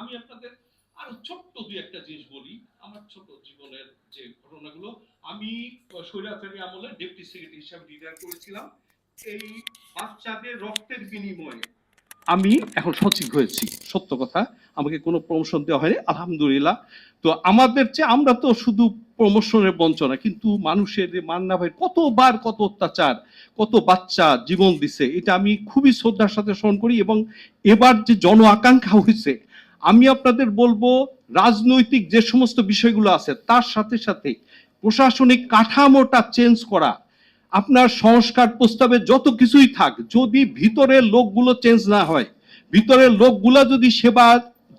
আমি আপনাদের আরও ছোট্ট দুই একটা জিনিস বলি। আমার ছোট জীবনের যে ঘটনাগুলো, আমি স্বৈরাচারী আমলে ডেপুটি সেক্রেটারি হিসাবে রিটায়ার করেছিলাম। এই বাচ্চাদের রক্তের বিনিময়ে আমি এখন সচিব হয়েছি, সত্য কথা। আমাকে কোনো প্রমোশন দেওয়া হয়নি, আলহামদুলিল্লাহ। তো আমাদের চেয়ে আমরা তো শুধু প্রমোশনের বঞ্চনা, কিন্তু মানুষের মান্না ভাই কতবার কত অত্যাচার, কত বাচ্চা জীবন দিছে, এটা আমি খুবই শ্রদ্ধার সাথে স্মরণ করি এবং এবার যে জন আকাঙ্ক্ষা হয়েছে আমি আপনাদের বলব, রাজনৈতিক যে সমস্ত বিষয়গুলো আছে, তার সাথে সাথে প্রশাসনিক কাঠামোটা চেঞ্জ করা। আপনার সংস্কার প্রস্তাবে যত কিছুই থাক, যদি ভিতরের লোকগুলো চেঞ্জ না হয় ভিতরের লোকগুলো যদি সেবা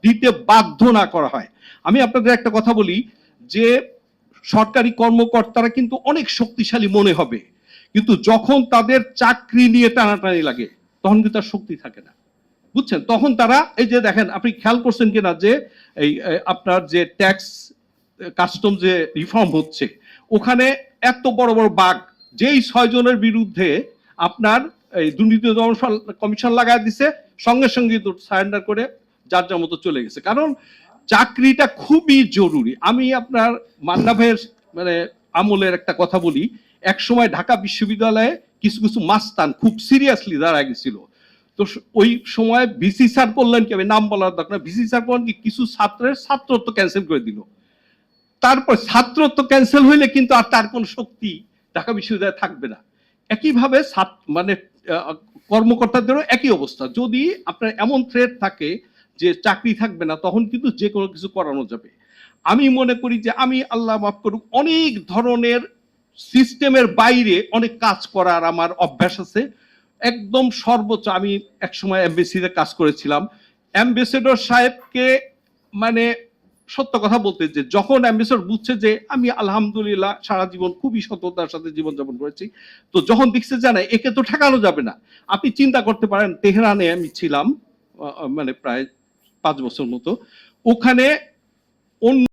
দিতে বাধ্য না করা হয়। আমি আপনাদের একটা কথা বলি, যে সরকারি কর্মকর্তারা কিন্তু অনেক শক্তিশালী মনে হবে। কিন্তু যখন তাদের চাকরি নিয়ে টানাটানি লাগে, তখন কিন্তু তার শক্তি থাকে না। বুঝছেন? তখন তারা, এই যে দেখেন, আপনি খেয়াল করছেন কিনা যে এই আপনার যে ট্যাক্স কাস্টম যে রিফর্ম হচ্ছে, ওখানে এত বড় বড় বাঘ, যেই ছয় জনের বিরুদ্ধে আপনার এই দুর্নীতি দমন কমিশন লাগায় দিছে, সঙ্গে সঙ্গে সারেন্ডার করে যার যার মতো চলে গেছে। কারণ চাকরিটা খুবই জরুরি। আমি আপনার মান্না ভাইয়ের মানে আমলের একটা কথা বলি এক সময় ঢাকা বিশ্ববিদ্যালয়ে কিছু কিছু মাস্তান খুব সিরিয়াসলি দাঁড়া গেছিল। তো ওই সময় ভিসি স্যার বললেন কি, আমি নাম বলার দরকার ভিসি স্যার বললেন কি, কিছু ছাত্রের ছাত্রত্ব ক্যান্সেল করে দিল। তারপর ছাত্রত্ব ক্যান্সেল হইলে কিন্তু আর তার কোনো শক্তি ঢাকা বিশ্ববিদ্যালয়ে থাকবে না। একইভাবে মানে কর্মকর্তাদেরও একই অবস্থা। যদি আপনার এমন থ্রেট থাকে যে চাকরি থাকবে না, তখন কিন্তু যে কোনো কিছু করানো যাবে। আমি মনে করি যে আমি আল্লাহ মাফ করুক, অনেক ধরনের সিস্টেমের বাইরে অনেক কাজ করার আমার অভ্যাস আছে। একদম সর্বোচ্চ, আমি একসময় এমবিসিতে কাজ করেছিলাম। অ্যাম্বাসেডর সাহেবকে মানে সত্য কথা বলতে যে, যখন অ্যাম্বাসেডর বুঝছে যে আমি আলহামদুলিল্লাহ সারা জীবন খুবই সততার সাথে জীবনযাপন করেছি, তো যখন দেখছে জানে একে তো ঠেকানো যাবে না, আপনি চিন্তা করতে পারেন, তেহরানে আমি ছিলাম মানে প্রায় পাঁচ বছর মতো। ওখানে অন্য